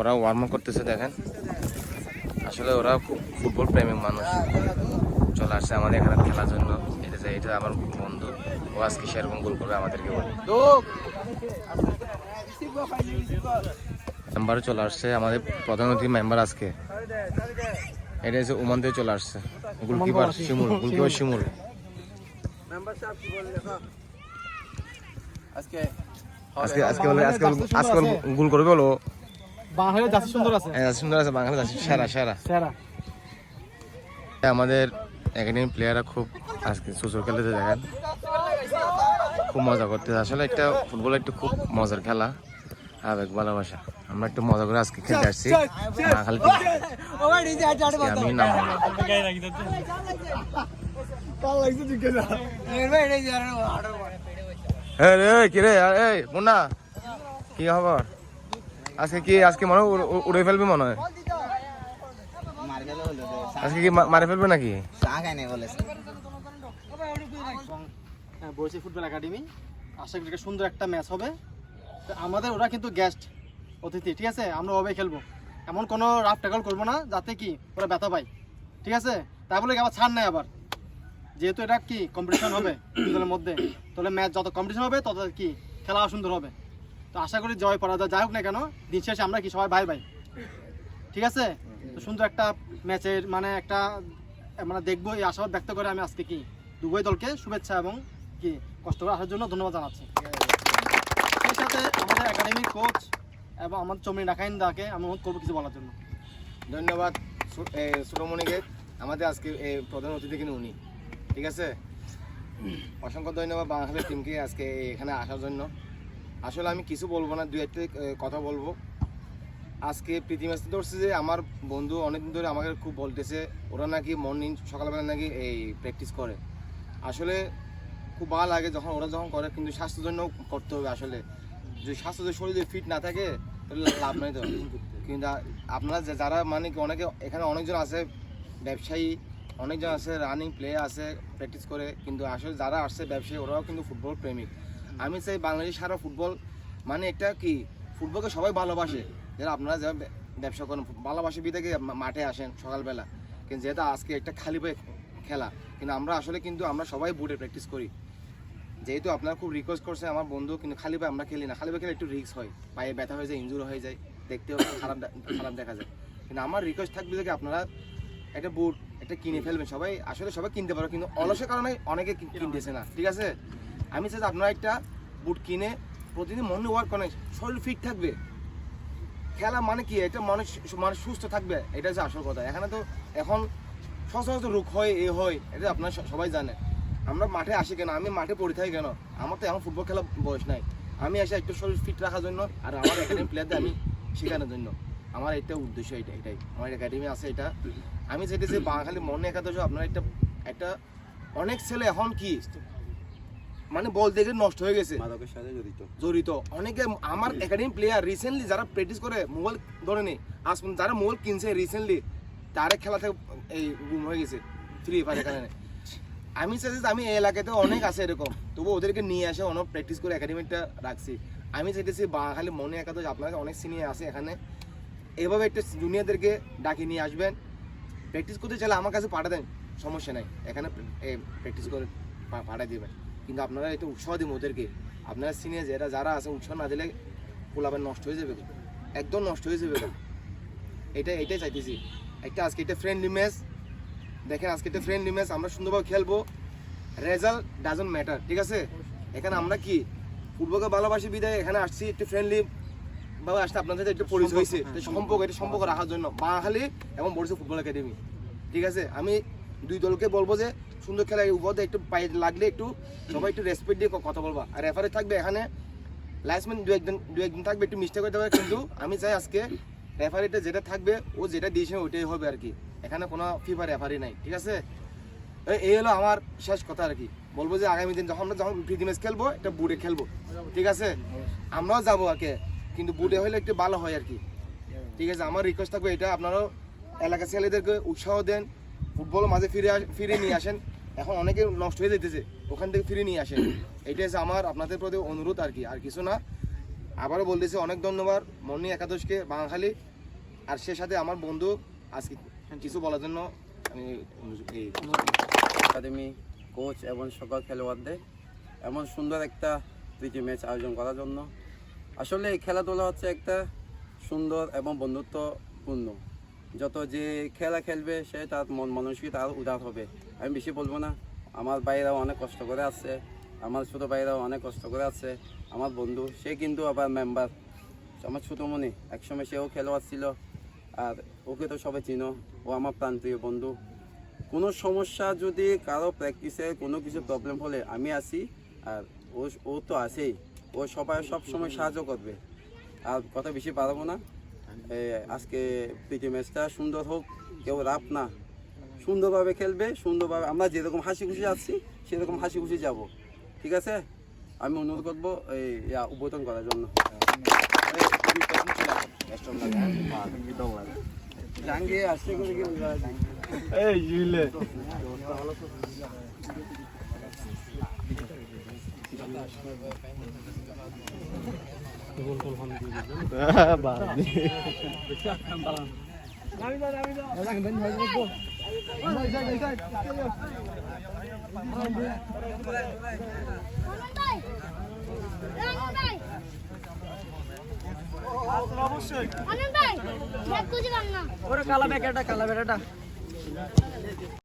ওরা warm up করতেছে দেখেন। আসলে ওরা খুব ফুটবল প্রেমিক মানুষ। চলে আসছে আমাদের এখানে খেলার জন্য। এটা যে এটা আমার বন্ধু। ও আজকে সেরকম গোল করবে আমাদেরকে বলে। মেম্বারও চলে আসছে আমাদের প্রধান অতিথি মেম্বার আজকে। এটা হচ্ছে ওমান থেকে চলে আসছে। Goalkeeper Shimul goalkeeper Shimul. আজকে আজকে আজকে বলে আজকে আজকে গোল করবে বলো। বাংলাদেশ জাতি সুন্দর আছে? হ্যাঁ, সুন্দর আছে বাংলাদেশ আছে। সেরা সেরা। সেরা। আমাদের একাডেমি প্লেয়াররা খুব আজকে সুযোগ খেলতে দেখেন খুব মজা করতে আসলে একটা ফুটবল একটু খুব মজার খেলা। আবেগ ভালোবাসা। আমরা একটু মজা করে আজকে খেলতে আসছি। আমি নাম কি খবর? আজকে কি, আজকে মনে উড়- ফেলবে মনে হয়? আজকে কি মারে ফেলবে নাকি? হ্যাঁ বলছি ফুটবল একাডেমি। আশা করি সুন্দর একটা ম্যাচ হবে। আমাদের, ওরা কিন্তু গেস্ট অতিথি, ঠিক আছে? আমরা ওভাবে খেলব। এমন কোনো রাফ ট্যাকল করব না, যাতে কি ওরা ব্যথা পায়। ঠিক আছে? তাই বলে কি আবার ছাড় নাই আবার? যেহেতু এটা কি কম্পিটিশন হবে দুজনের মধ্যে, তাহলে ম্যাচ যত কম্পিটিশন হবে, তত কি খেলা সুন্দর হবে। তো আশা করি জয় পরাজয়, যাই হোক না কেন, দিন শেষে আমরা কি সবাই ভাই ভাই ঠিক আছে? তো সুন্দর একটা ম্যাচের মানে একটা মানে দেখব এই আশাবাদ ব্যক্ত করে আমি আজকে কি দুবই দলকে শুভেচ্ছা এবং কি কষ্ট করে আসার জন্য ধন্যবাদ জানাচ্ছি। সেই সাথে আমাদের একাডেমির কোচ এবং আমাদের চমনি রাখাইন দাকে আমি অনুরোধ করব কিছু বলার জন্য। ধন্যবাদ সুরমণিকে, আমাদের আজকে এই প্রধান অতিথি কিন্তু উনি। ঠিক আছে? অসংখ্য ধন্যবাদ বাংলাদেশের টিমকে আজকে এখানে আসার জন্য। আসলে আমি কিছু বলব না দু একটা কথা বলব। আজকে প্রীতি ম্যাচ ধরছে যে আমার বন্ধু অনেকদিন ধরে আমাকে খুব বলতেছে, ওরা নাকি মর্নিং সকালবেলা নাকি এই প্র্যাকটিস করে। আসলে খুব ভালো লাগে যখন, ওরা যখন করে, কিন্তু স্বাস্থ্যের জন্য করতে হবে আসলে। যদি স্বাস্থ্য যদি শরীর ফিট না থাকে, তাহলে লাভ নাই তো। কিন্তু আপনারা যারা মানে কি অনেকে, এখানে অনেকজন আছে ব্যবসায়ী, অনেকজন আছে রানিং প্লেয়ার আছে প্র্যাকটিস করে। কিন্তু আসলে যারা আসছে ব্যবসায়ী, ওরাও কিন্তু ফুটবল প্রেমিক। আমি চাই বাংলাদেশ সারা ফুটবল মানে একটা কি, ফুটবলকে সবাই ভালোবাসে। যারা আপনারা যারা ব্যবসা করেন ভালোবাসে বিধে মাঠে আসেন সকালবেলা। কিন্তু যেহেতু আজকে একটা খালি পায়ে খেলা, কিন্তু আমরা আসলে কিন্তু আমরা সবাই বুটে প্র্যাকটিস করি। যেহেতু আপনারা খুব রিকোয়েস্ট করছে আমার বন্ধু, কিন্তু খালি পায়ে আমরা খেলি না। খালি পায়ে খেলে একটু রিস্ক হয়, পায়ে ব্যথা হয়ে যায় ইনজুর হয়ে যায়, দেখতেও খারাপ খারাপ দেখা যায়। কিন্তু আমার রিকোয়েস্ট থাকবে যে আপনারা একটা বুট একটা কিনে ফেলবেন। সবাই, আসলে সবাই কিনতে পারো, কিন্তু অলসের কারণে অনেকে কিনতেছে না। ঠিক আছে? আমি চাই যে আপনারা একটা বুট কিনে প্রতিদিন মনে ওয়ার্ক করেন, শরীর ফিট থাকবে। খেলা মানে কি? এটা মানুষ মানুষ সুস্থ থাকবে। এটা হচ্ছে আসল কথা। এখানে তো এখন সচরাচর রোগ হয়, এ হয়, এটা আপনারা সবাই জানে। আমরা মাঠে আসি কেন? আমি মাঠে পড়ে থাকি কেন? আমার তো এখন ফুটবল খেলা বয়স নাই। আমি আসি একটু শরীর ফিট রাখার জন্য আর আমার একাডেমি প্লেয়ারদের আমি শেখানোর জন্য। আমার এটা উদ্দেশ্য এটা এটাই। আমার একাডেমি আছে এটা। আমি চাইতেছি বাঙালি মনে একাদশ, আপনার একটা একটা, অনেক ছেলে এখন কি মানে বল দেখে নষ্ট হয়ে গেছে। মাদকের সাথে জড়িত। জড়িত। অনেকে আমার একাডেমি প্লেয়ার রিসেন্টলি যারা প্র্যাকটিস করে মোবাইল ধরে নেই আজ যারা মোবাইল কিনছে রিসেন্টলি তারা খেলা থেকে এই গুম হয়ে গেছে। ফ্রি ফায়ার এখানে। আমি চাইছি আমি এই এলাকাতে অনেক আছে এরকম। তবু ওদেরকে নিয়ে আসে অনেক প্র্যাকটিস করে একাডেমিটা রাখছি। আমি চাইতেছি বাঙালি মনে একা তো আপনাদের অনেক সিনিয়র আছে এখানে। এভাবে একটা জুনিয়রদেরকে ডাকি নিয়ে আসবেন। প্র্যাকটিস করতে চাইলে আমার কাছে পাঠা দেন। সমস্যা নাই। এখানে প্র্যাকটিস করে পাঠাই দেবেন। কিন্তু আপনারা একটু উৎসাহ দিন ওদেরকে। আপনারা সিনিয়র যারা যারা আছে উৎসাহ না দিলে পোলাবেন নষ্ট হয়ে যাবে। একদম নষ্ট হয়ে যাবে। এটা এটাই চাইতেছি। একটা আজকে একটা ফ্রেন্ডলি ম্যাচ দেখেন আজকে একটা ফ্রেন্ডলি ম্যাচ আমরা সুন্দরভাবে খেলব। রেজাল্ট ডাজন্ট ম্যাটার ঠিক আছে? এখানে আমরা কি? ফুটবলকে ভালোবাসি বিদায়। এখানে আসছি একটু ফ্রেন্ডলি ভাবে আসতে আপনাদের সাথে একটু পরিচয় হয়েছে। সম্পর্ক। এটা সম্পর্ক রাখার জন্য। বাঙালি এবং বরিশাল ফুটবল একাডেমি। ঠিক আছে? আমি দুই দলকে বলব যে সুন্দর খেলা উপরে একটু পায়ে লাগলে একটু সবাই একটু রেসপেক্ট দিয়ে কথা বলবা। আর রেফারি থাকবে এখানে লাইসম্যান দু একদিন দু একদিন থাকবে, একটু মিস্টেক করতে পারে কিন্তু আমি চাই আজকে রেফারিটা যেটা থাকবে, ও যেটা দিয়েছে ওইটাই হবে আর কি এখানে কোনো ফিফা রেফারি নাই, ঠিক আছে? এই- হলো আমার শেষ কথা আর কি বলব যে আগামী দিন যখন আমরা যখন প্রীতি ম্যাচ খেলব, একটা বুটে খেলব, ঠিক আছে? আমরাও যাব কি কিন্তু বুটে হলে একটু ভালো হয় আর কি ঠিক আছে, আমার রিকোয়েস্ট থাকবে এটা, আপনারাও এলাকা ছেলেদেরকে উৎসাহ দেন ফুটবল মাঝে ফিরে ফিরে নিয়ে আসেন। এখন অনেকে নষ্ট হয়ে যেতেছে ওখান থেকে ফিরে নিয়ে আসেন। এটাই হচ্ছে আমার, আপনাদের প্রতি অনুরোধ আর কি, আর কিছু না। আবারও বলতেছি, অনেক ধন্যবাদ মর্নিং একাদশকে বাঙালি, আর সে সাথে আমার বন্ধু। আজকে কিছু বলার জন্য আমি একাডেমি, কোচ এবং সকল খেলোয়াড়দের এমন সুন্দর একটা প্রীতি ম্যাচ আয়োজন করার জন্য। আসলে এই খেলাধুলা হচ্ছে একটা সুন্দর এবং বন্ধুত্বপূর্ণ যত যে খেলা খেলবে, সে তার মন মানসিকতা আরও উদার হবে। আমি বেশি বলব না, আমার ভাইরাও অনেক কষ্ট করে আছে, আমার ছোটো ভাইরাও অনেক কষ্ট করে আছে, আমার বন্ধু, সে কিন্তু আবার মেম্বার আমার ছোটো মনে, একসময় সেও খেলোয়াড় ছিল, আর ওকে তো সবাই চিনো, ও আমার প্রান্তীয় বন্ধু। কোনো সমস্যা যদি কারও প্র্যাকটিসে কোনো কিছু প্রবলেম হলে আমি আসি আর ও ও তো আসেই ও সবাই সব সময় সাহায্য করবে। আর কথা বেশি পারব না। আজকে প্রীতি ম্যাচটা সুন্দর হোক, কেউ রাপ না। সুন্দরভাবে খেলবে, সুন্দরভাবে আমরা যেরকম হাসি খুশি আসছি সেরকম হাসি খুশি যাব। ঠিক আছে? আমি অনুরোধ করব এই উদ্বোধন করার জন্য। ভাই আনন্দ ভাই পান না। ওরে কালা ব্যাগ এটা কালা ব্যাগ এটা